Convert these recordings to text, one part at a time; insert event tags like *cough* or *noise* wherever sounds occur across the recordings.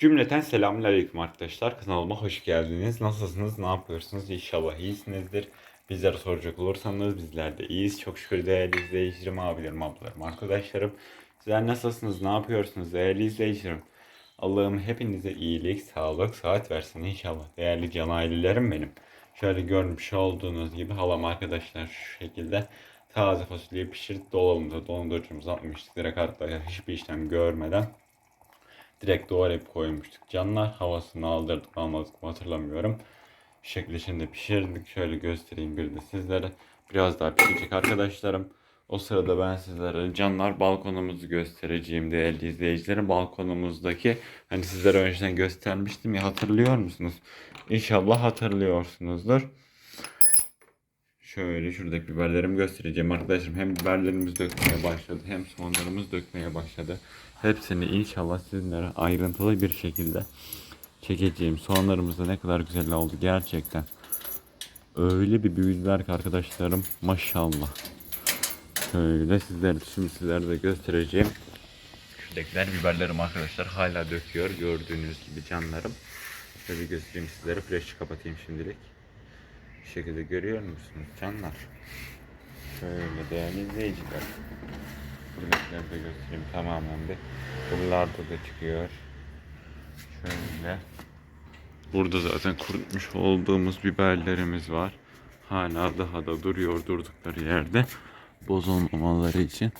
Cümleten selamünaleyküm arkadaşlar. Kanalıma hoş geldiniz. Nasılsınız? Ne yapıyorsunuz? İnşallah iyisinizdir. Bizlere soracak olursanız bizler de iyiyiz. Çok şükür değerli izleyicilerim, abilerim, ablalarım, arkadaşlarım. Sizler nasılsınız? Ne yapıyorsunuz değerli izleyicilerim? Allah'ım hepinize iyilik, sağlık, saat versin inşallah. Değerli can ailelerim benim. Şöyle görmüş olduğunuz gibi halam arkadaşlar şu şekilde taze fasulyeyi pişirip dolabımıza dondurucumuza atmıştık. Direkt arkadaşlar hiçbir işlem görmeden direkt doğrayıp koymuştuk. Canlar havasını aldırdık almadık mı hatırlamıyorum. Şimdi pişirdik. Şöyle göstereyim bir de sizlere. Biraz daha pişecek arkadaşlarım. O sırada ben sizlere canlar balkonumuzu göstereceğim değerli izleyicilerim. Balkonumuzdaki hani sizlere önceden göstermiştim ya hatırlıyor musunuz? İnşallah hatırlıyorsunuzdur. Şöyle şuradaki biberlerimi göstereceğim arkadaşlarım. Hem biberlerimiz dökmeye başladı hem soğanlarımız dökmeye başladı. Hepsini inşallah sizinlere ayrıntılı bir şekilde çekeceğim. Soğanlarımız da ne kadar güzel oldu gerçekten. Öyle bir büyüdüler ki arkadaşlarım maşallah. Şöyle sizler şimdi sizlere de göstereceğim. Şuradakiler biberlerim arkadaşlar hala döküyor gördüğünüz gibi canlarım. Şöyle göstereyim sizlere. Flaşı kapatayım şimdilik. Bu şekilde görüyor musunuz canlar? Şöyle değerli izleyiciler. Buradakileri de göstereyim tamamen de. Buralarda da çıkıyor. Şöyle. Burada zaten kurutmuş olduğumuz biberlerimiz var. Hala daha da duruyor durdukları yerde. Bozulmamaları için.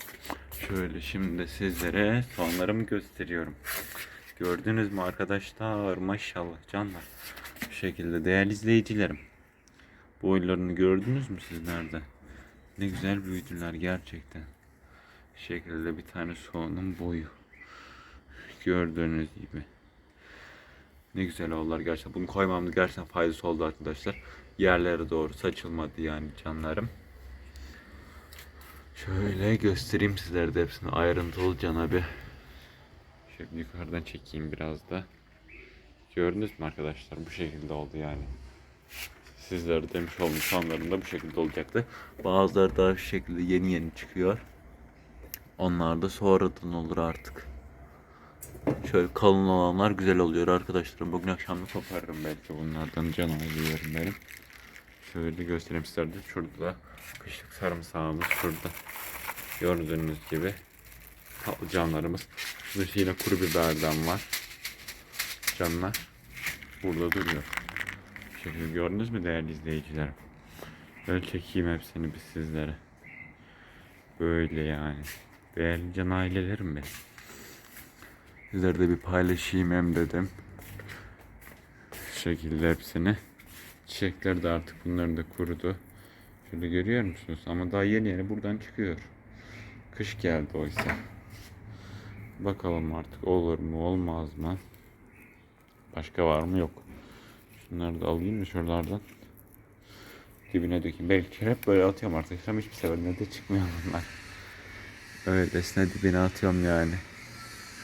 Şöyle şimdi sizlere soğanlarımı gösteriyorum. Gördünüz mü arkadaşlar? Maşallah canlar. Bu şekilde değerli izleyicilerim. Boylarını gördünüz mü sizler de? Ne güzel büyüdüler gerçekten. Şekilde bir tane soğanın boyu. Gördüğünüz gibi. Ne güzel oldular gerçekten. Bunu koymamız gerçekten faydası oldu arkadaşlar. Yerlere doğru saçılmadı yani canlarım. Şöyle göstereyim sizlere de hepsini ayrıntılı cana bir. Şöyle yukarıdan çekeyim biraz da. Gördünüz mü arkadaşlar? Bu şekilde oldu yani. Sizlere demiş olmuş anlarında bu şekilde olacaktı. Bazıları daha şu şekilde yeni yeni çıkıyor. Onlar da sonradan olur artık. Şöyle kalın olanlar güzel oluyor arkadaşlarım. Bugün akşam da koparırım belki bunlardan can alıyorum benim. Şöyle göstereyim sizlere de. Şurada da kışlık sarımsağımız şurada. Gördüğünüz gibi patlıcanlarımız. Şurada yine kuru biberden var. Canlar burada duruyor. Şekilde gördünüz mü değerli izleyicilerim? Böyle çekeyim hepsini bir sizlere. Böyle yani. Değerli can ailelerim benim. Sizlere de bir paylaşayım hem dedim. Şu şekilde hepsini. Çiçekler de artık bunların da kurudu. Şöyle görüyor musunuz? Ama daha yeni yeni buradan çıkıyor. Kış geldi oysa. Bakalım artık olur mu olmaz mı? Başka var mı? Yok. Şunları da alayım mı şuralardan? Dibine dökeyim. Belki hep böyle atıyorum artık. Hiçbir seferinde de çıkmıyor bunlar. Öylesine dibine atıyorum yani.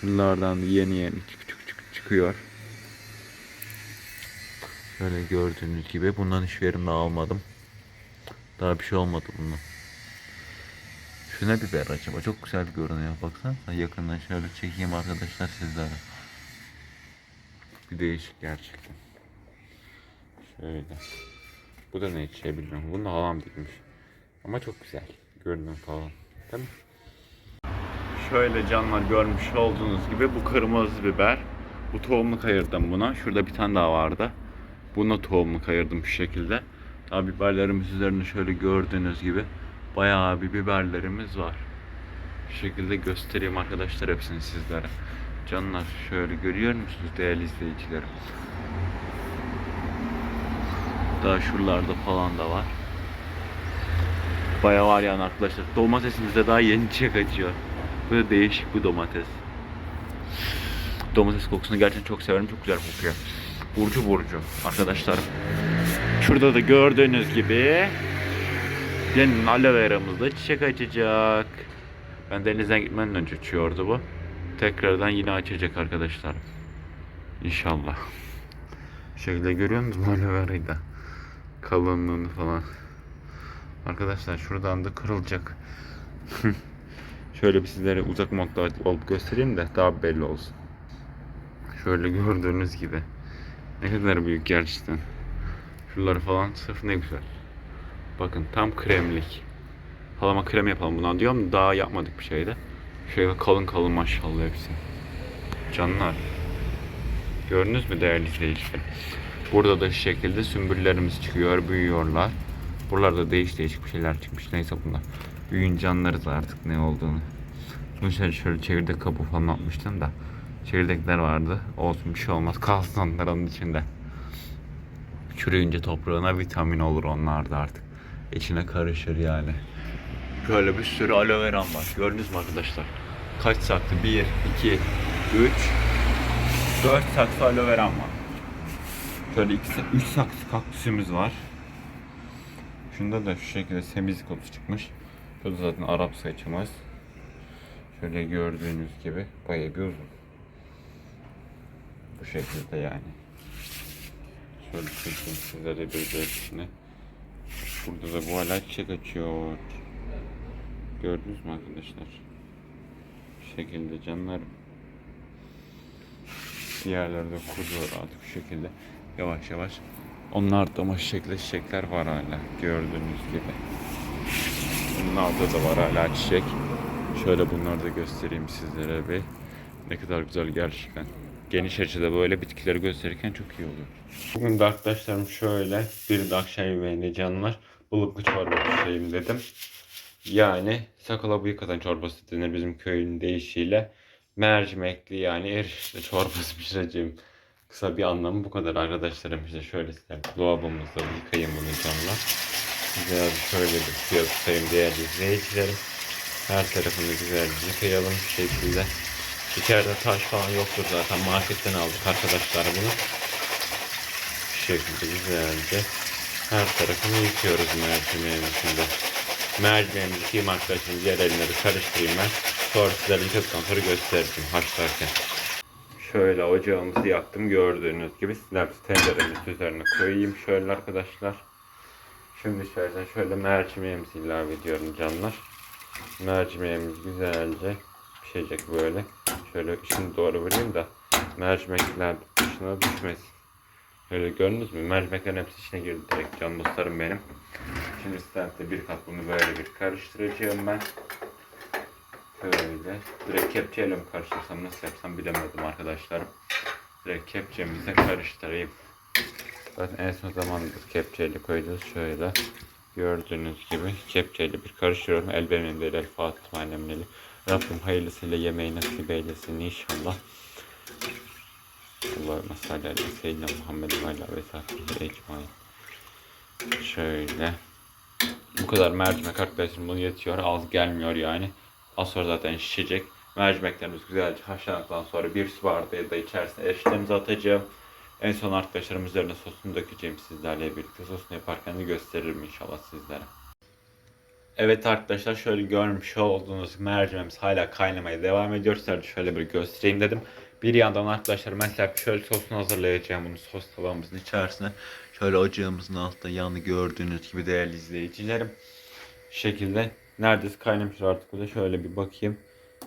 Şunlardan da yeni yeni çık çık çıkıyor. Şöyle gördüğünüz gibi bundan hiç verim almadım. Daha bir şey olmadı bundan. Şu ne biber acaba? Çok güzel görünüyor. Baksana yakından şöyle çekeyim arkadaşlar sizlere. Bir değişik gerçekten. Şöyle. Bu da ne içe bilmiyorum. Bunu halam dikmiş. Ama çok güzel. Görünüm falan. Değil mi? Şöyle canlar görmüş olduğunuz gibi bu kırmızı biber. Bu tohumluk ayırdım buna. Şurada bir tane daha vardı. Buna tohumluk ayırdım şu şekilde. Daha biberlerimiz üzerinde şöyle gördüğünüz gibi bayağı bir biberlerimiz var. Şu şekilde göstereyim arkadaşlar hepsini sizlere. Canlar şöyle görüyor musunuz değerli izleyicilerim? Daha şuralarda falan da var. Bayağı var yani arkadaşlar. Domatesimiz de daha yeni çiçek açıyor. Da değişik bu domates. Domates kokusunu gerçekten çok severim. Çok güzel kokuyor. Burcu burcu arkadaşlar. Şurada da gördüğünüz gibi yeni aloe veramızda çiçek açacak. Ben denizden gitmeden önce uçuyordu bu. Tekrardan yine açacak arkadaşlar. İnşallah. Bu şekilde görüyor musunuz *laughs* aloe verayı da? Kalınlığını falan. Arkadaşlar şuradan da kırılacak. *laughs* Şöyle bir sizlere uzak nokta alıp göstereyim de daha belli olsun. Şöyle gördüğünüz gibi. Ne kadar büyük gerçekten. Şuraları falan sırf ne güzel. Bakın tam kremlik. Halama krem yapalım bundan diyorum daha yapmadık bir şeyde. Şöyle kalın kalın maşallah hepsi. Canlar. Gördünüz mü değerli izleyiciler? Burada da şu şekilde sümbüllerimiz çıkıyor, büyüyorlar. Buralarda değiş değişik bir şeyler çıkmış. Neyse bunlar. Büyüyünce anlarız artık ne olduğunu. Bunu şöyle, şöyle çekirdek kabuğu falan atmıştım da. Çekirdekler vardı. Olsun bir şey olmaz. *laughs* Kalsın onlar onun içinde. Çürüyünce toprağına vitamin olur onlar da artık. İçine karışır yani. Böyle bir sürü aloe veram var. Gördünüz mü arkadaşlar? Kaç saklı? 1, 2, 3, 4 saksı aloe veram var. Şöyle 3 saksı kaktüsümüz var. Şunda da şu şekilde semizlik otu çıkmış. Bu da zaten Arap saçımız. Şöyle gördüğünüz gibi bayağı bir uzun. Bu şekilde yani. Şöyle çekeyim sizlere bir hepsini. Burada da bu hala çiçek açıyor. Gördünüz mü arkadaşlar? Bu şekilde canlar. Diğerleri de kuruyor artık şu şekilde. Yavaş yavaş. Onlar da ama şekilde çiçekler var hala. Gördüğünüz gibi. Bunlarda da var hala çiçek. Şöyle bunları da göstereyim sizlere bir. Ne kadar güzel gerçekten. Geniş açıda böyle bitkileri gösterirken çok iyi oluyor. Bugün de arkadaşlarım şöyle bir de akşam yemeğine canlar bulutlu çorba pişireyim dedim. Yani sakala bıyık atan çorbası denir bizim köyün deyişiyle. Mercimekli yani erişte çorbası *laughs* pişireceğim. Kısa bir anlamı bu kadar arkadaşlarım işte şöyle size dolabımızda yıkayayım bunu canlar. Güzel şöyle bir suya tutayım değerli izleyicilerim. Her tarafını güzelce yıkayalım bu şekilde. İçeride taş falan yoktur zaten marketten aldık arkadaşlar bunu. Bu şekilde güzelce her tarafını yıkıyoruz mercimeğin içinde. Mercimeğimizi yıkayayım arkadaşlar diğer eline de karıştırayım ben. Sonra sizlere yıkadıktan sonra göstereceğim haşlarken. Şöyle ocağımızı yaktım gördüğünüz gibi. Sizler tencerenin üzerine koyayım şöyle arkadaşlar. Şimdi içerisine şöyle mercimeğimizi ilave ediyorum canlar. Mercimeğimiz güzelce pişecek böyle. Şöyle şimdi doğru vurayım da mercimekler dışına düşmesin. Öyle gördünüz mü? Mercimeklerin hepsi içine girdi direkt can dostlarım benim. Şimdi sizlerle bir kat bunu böyle bir karıştıracağım ben. Böyle. Direkt kepçeyle mi karıştırsam nasıl yapsam bilemedim arkadaşlarım. Direkt kepçemize karıştırayım. Zaten en son zamandır kepçeyle koyacağız şöyle. Gördüğünüz gibi kepçeyle bir karıştırıyorum. El benim değil, el Fatıma annemin eli. Rabbim hayırlısıyla yemeği nasip eylesin inşallah. Allahümme salli ala seyyidina Muhammed ve ala ve sahbihi ecmain. Şöyle. Bu kadar mercimek arkadaşlar bunu yetiyor. Az gelmiyor yani. Az sonra zaten şişecek. Mercimeklerimiz güzelce haşlandıktan sonra bir su bardağı da içerisine erişlerimizi atacağım. En son arkadaşlarım üzerine sosunu dökeceğim sizlerle birlikte. Sosunu yaparken de gösteririm inşallah sizlere. Evet arkadaşlar şöyle görmüş olduğunuz mercimeğimiz hala kaynamaya devam ediyor. Size şöyle bir göstereyim dedim. Bir yandan arkadaşlar mesela şöyle sosunu hazırlayacağım bunu sos tavamızın içerisine. Şöyle ocağımızın altında yanı gördüğünüz gibi değerli izleyicilerim. Şu şekilde neredeyse kaynamış artık o da şöyle bir bakayım.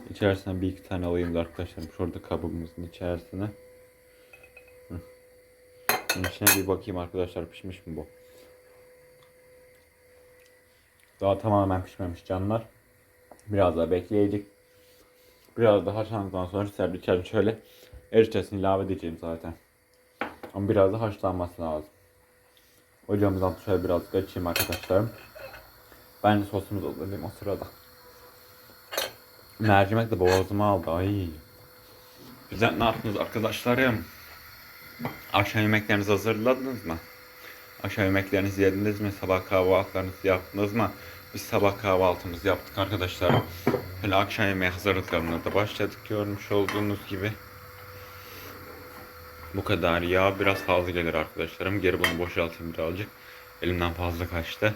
İçerisine bir iki tane alayım da arkadaşlarım şurada kabımızın içerisine. Bunun içine bir bakayım arkadaşlar pişmiş mi bu? Daha tamamen pişmemiş canlar. Biraz daha bekleyecek. Biraz daha haşlandıktan sonra içerisine şöyle eriştesini ilave edeceğim zaten. Ama biraz da haşlanması lazım. Ocağımızdan şöyle biraz açayım arkadaşlarım. Ben sosumuzu hazırlayayım o sırada. Mercimek de boğazıma aldı. Ay. Güzel ne yaptınız arkadaşlarım? Akşam yemeklerinizi hazırladınız mı? Akşam yemeklerinizi yediniz mi? Sabah kahvaltılarınızı yaptınız mı? Biz sabah kahvaltımızı yaptık arkadaşlar. Böyle akşam yemeği hazırlıklarına da başladık görmüş olduğunuz gibi. Bu kadar yağ biraz fazla gelir arkadaşlarım. Geri bunu boşaltayım birazcık. Elimden fazla kaçtı.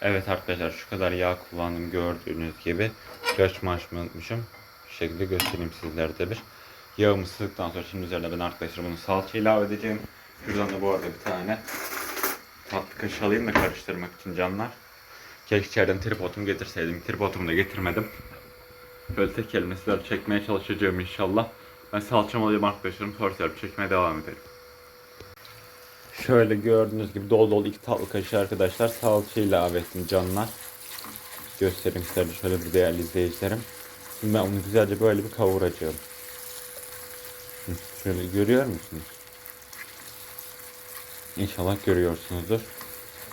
Evet arkadaşlar şu kadar yağ kullandım gördüğünüz gibi. Göçme açmayı unutmuşum. Şu şekilde göstereyim sizlere de bir. Yağımı sıktıktan sonra şimdi üzerine ben arkadaşlar bunu salça ilave edeceğim. Şuradan da bu arada bir tane tatlı kaşığı alayım da karıştırmak için canlar. Keşke içeriden tripodumu getirseydim. Tripodumu da getirmedim. Böyle tek sizlere çekmeye çalışacağım inşallah. Ben salçamı alayım arkadaşlarım. Sonra servis çekmeye devam edelim. Şöyle gördüğünüz gibi dolu dolu iki tatlı kaşığı arkadaşlar salça ilave ettim canlar. Göstereyim size şöyle bir değerli izleyicilerim. Şimdi ben onu güzelce böyle bir kavuracağım. Şöyle görüyor musunuz? İnşallah görüyorsunuzdur.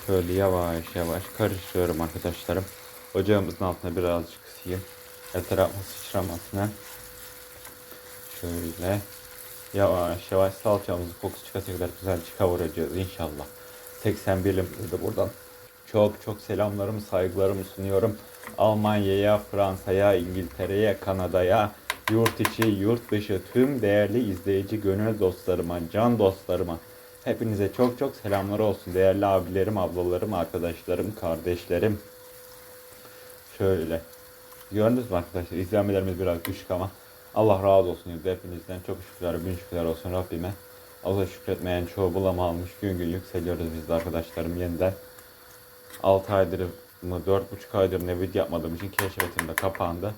Şöyle yavaş yavaş karıştırıyorum arkadaşlarım. Ocağımızın altına birazcık kısayım. Etrafa sıçramasına. Şöyle yavaş yavaş salçamızı kokusu çıkasıya kadar güzelce kavuracağız inşallah. 81 de buradan çok çok selamlarımı saygılarımı sunuyorum. Almanya'ya, Fransa'ya, İngiltere'ye, Kanada'ya, yurt içi, yurt dışı tüm değerli izleyici gönül dostlarıma, can dostlarıma hepinize çok çok selamlar olsun. Değerli abilerim, ablalarım, arkadaşlarım, kardeşlerim. Şöyle. Gördünüz mü arkadaşlar? İzlenmelerimiz biraz düşük ama Allah razı olsun. Hepinizden çok şükürler, bin şükürler olsun Rabbime. Allah şükretmeyen çoğu bulamamış. Gün gün yükseliyoruz biz de arkadaşlarım yeniden. 6 aydır mı 4,5 aydır ne video yapmadığım için keşfetim de kapandı.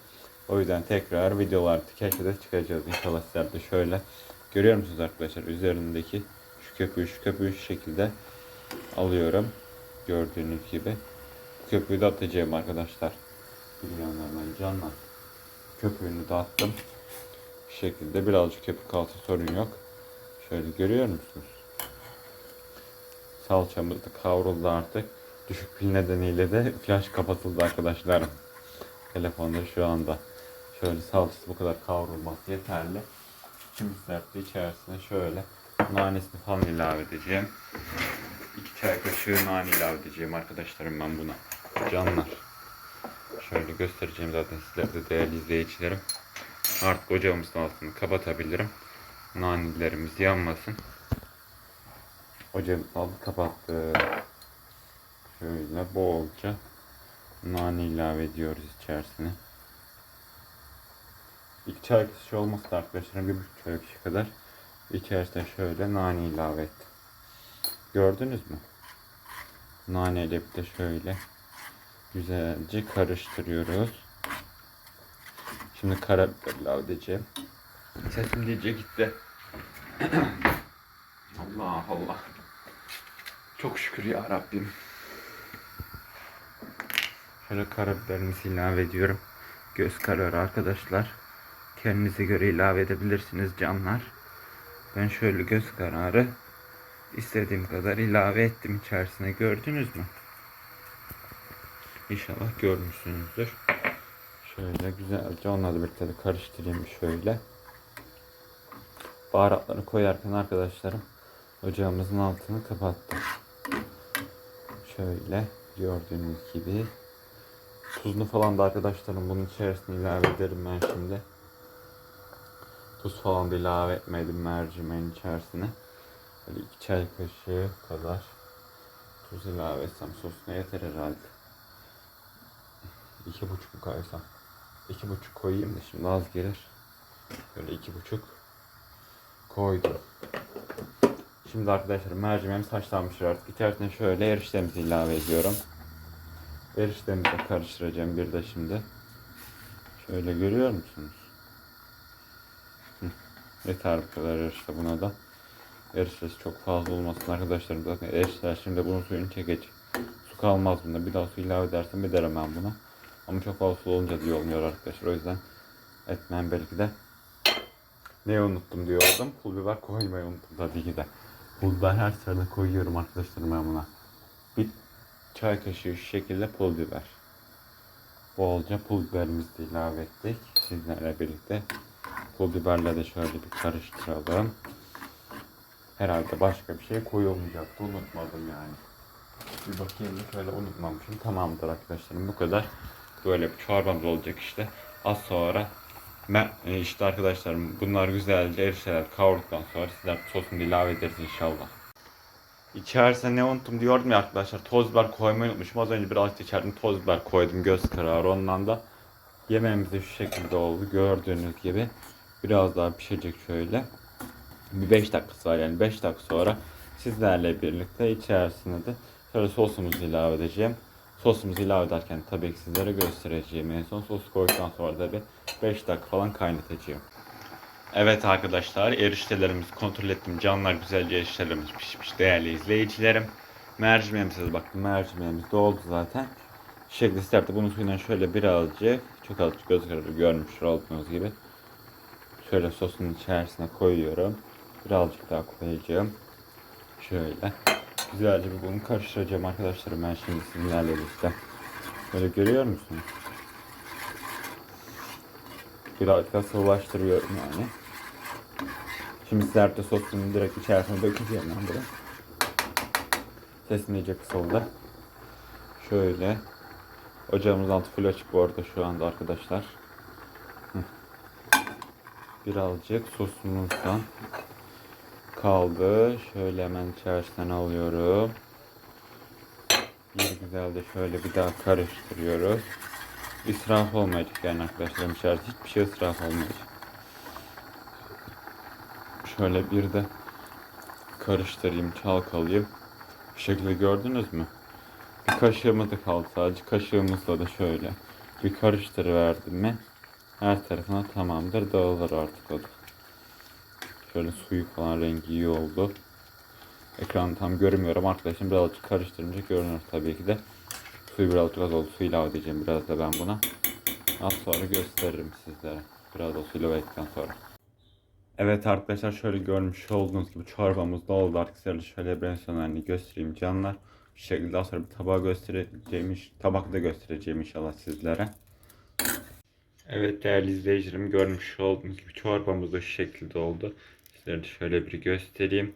O yüzden tekrar videolar keşfete çıkacağız inşallah sizler de şöyle. Görüyor musunuz arkadaşlar üzerindeki şu köpüğü şu köpüğü şu şekilde alıyorum. Gördüğünüz gibi. Köpüğü de atacağım arkadaşlar. Milyonlarla canlar. Köpüğünü de attım. Şekilde birazcık köpük kalsa sorun yok. Şöyle görüyor musunuz? Salçamız da kavruldu artık. Düşük pil nedeniyle de flash kapatıldı arkadaşlarım. Telefonda şu anda. Şöyle salçası bu kadar kavrulması yeterli. Şimdi serpti içerisine şöyle nanesini falan ilave edeceğim. 2 çay kaşığı nane ilave edeceğim arkadaşlarım ben buna. Canlar. Şöyle göstereceğim zaten sizlere de değerli izleyicilerim. Artık ocağımızın altını kapatabilirim. Nanilerimiz yanmasın. Ocağımızın altını kapattık. Şöyle bolca nane ilave ediyoruz içerisine. İlk çay kaşığı olması da arkadaşlarım bir buçuk çay kaşığı kadar içerisine şöyle nane ilave ettim. Gördünüz mü? Nane ile bir de şöyle güzelce karıştırıyoruz. Şimdi karabiber ilave edeceğim. Sesim diyecek gitti. *clears throat* Allah Allah. Çok şükür ya Rabbim. Şöyle karabiberimizi ilave ediyorum. Göz kararı arkadaşlar. Kendinize göre ilave edebilirsiniz canlar. Ben şöyle göz kararı istediğim kadar ilave ettim içerisine gördünüz mü? İnşallah görmüşsünüzdür. Şöyle güzelce onları birlikte de karıştırayım şöyle. Baharatları koyarken arkadaşlarım ocağımızın altını kapattım. Şöyle gördüğünüz gibi tuzunu falan da arkadaşlarım bunun içerisine ilave ederim ben şimdi. Tuz falan da ilave etmedim mercimeğin içerisine. Böyle iki çay kaşığı kadar tuz ilave etsem sosuna yeter herhalde. İki buçuk koysam? İki buçuk koyayım da şimdi az gelir. Böyle iki buçuk koydum. Şimdi arkadaşlar mercimeğimiz haşlanmış artık. İçerisine şöyle eriştemizi ilave ediyorum. Eriştemizi karıştıracağım bir de şimdi. Şöyle görüyor musunuz? Yeter bu kadar erişte buna da. Eriştesi çok fazla olmasın arkadaşlarım. Zaten erişteler şimdi bunun suyunu çekecek. Su kalmaz bunda. Bir daha su ilave edersem ederim ben buna. Ama çok fazla su olunca diye olmuyor arkadaşlar. O yüzden etmem belki de. Ne unuttum diyordum. Pul biber koymayı unuttum tabii ki de. Pul biber her sırada koyuyorum arkadaşlarım ben buna. Bir çay kaşığı şu şekilde pul biber. Bolca pul biberimizi de ilave ettik. Sizlerle birlikte. Pul biberle de şöyle bir karıştıralım. Herhalde başka bir şey koyulmayacaktı. Unutmadım yani. Bir bakayım şöyle unutmamışım. Tamamdır arkadaşlarım bu kadar. Böyle bir çorbamız olacak işte. Az sonra e, işte arkadaşlarım bunlar güzelce erişeler kavurduktan sonra sizler sosunu ilave ederiz inşallah. İçerisine ne unuttum diyordum ya arkadaşlar toz biber koymayı unutmuşum. Az önce birazcık içeriden toz biber koydum göz kararı ondan da yemeğimiz de şu şekilde oldu gördüğünüz gibi. Biraz daha pişecek şöyle. Bir 5 dakikası var yani 5 dakika sonra sizlerle birlikte içerisine de şöyle sosumuzu ilave edeceğim. Sosumuzu ilave ederken tabii ki sizlere göstereceğim. En son sos koyduktan sonra da bir 5 dakika falan kaynatacağım. Evet arkadaşlar eriştelerimizi kontrol ettim. Canlar güzelce eriştelerimiz pişmiş değerli izleyicilerim. Mercimeğimize bak mercimeğimiz doldu zaten. Şu şekilde isterdi bunun suyundan şöyle birazcık çok azıcık göz kararı görmüş olduğunuz gibi. Şöyle sosun içerisine koyuyorum. Birazcık daha koyacağım. Şöyle. Güzelce bir bunu karıştıracağım arkadaşlarım ben şimdi sizinlerle birlikte. Böyle görüyor musunuz? Birazcık daha sıvılaştırıyorum yani. Şimdi de sosunu direkt içerisine dökeceğim ben buraya. Sesim iyice kısıldı. Şöyle. Ocağımız altı full açık bu arada şu anda arkadaşlar. Birazcık sosumuzdan kaldı. Şöyle hemen içerisinden alıyorum. Bir güzel de şöyle bir daha karıştırıyoruz. İsraf olmayacak yani arkadaşlar içerisinde hiçbir şey israf olmayacak. Şöyle bir de karıştırayım, çalkalayayım. Bu şekilde gördünüz mü? Bir kaşığımız da kaldı sadece. Kaşığımızla da şöyle bir karıştırıverdim mi her tarafına tamamdır. Dağılır artık o da. Şöyle suyu falan rengi iyi oldu. Ekranı tam görmüyorum arkadaşım. Birazcık karıştırınca görünür tabii ki de. Suyu birazcık az oldu. Su ilave edeceğim biraz da ben buna. Az sonra gösteririm sizlere. Biraz da su ilave ettikten sonra. Evet arkadaşlar şöyle görmüş olduğunuz gibi çorbamız da oldu sizlere şöyle ben sonlarını göstereyim canlar. Bu şekilde daha sonra bir tabağı göstereceğim, iş- tabak da göstereceğim inşallah sizlere. Evet değerli izleyicilerim görmüş olduğunuz gibi çorbamız da şu şekilde oldu. Sizlere şöyle bir göstereyim.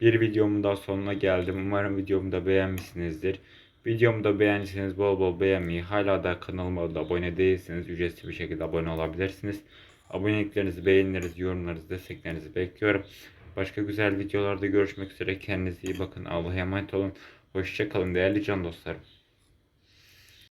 Bir videomun daha sonuna geldim. Umarım videomu da beğenmişsinizdir. Videomu da beğendiyseniz bol bol beğenmeyi, hala da kanalıma da abone değilseniz ücretsiz bir şekilde abone olabilirsiniz. Aboneliklerinizi, beğenilerinizi, yorumlarınızı, desteklerinizi bekliyorum. Başka güzel videolarda görüşmek üzere. Kendinize iyi bakın. Allah'a emanet olun. Hoşçakalın değerli can dostlarım.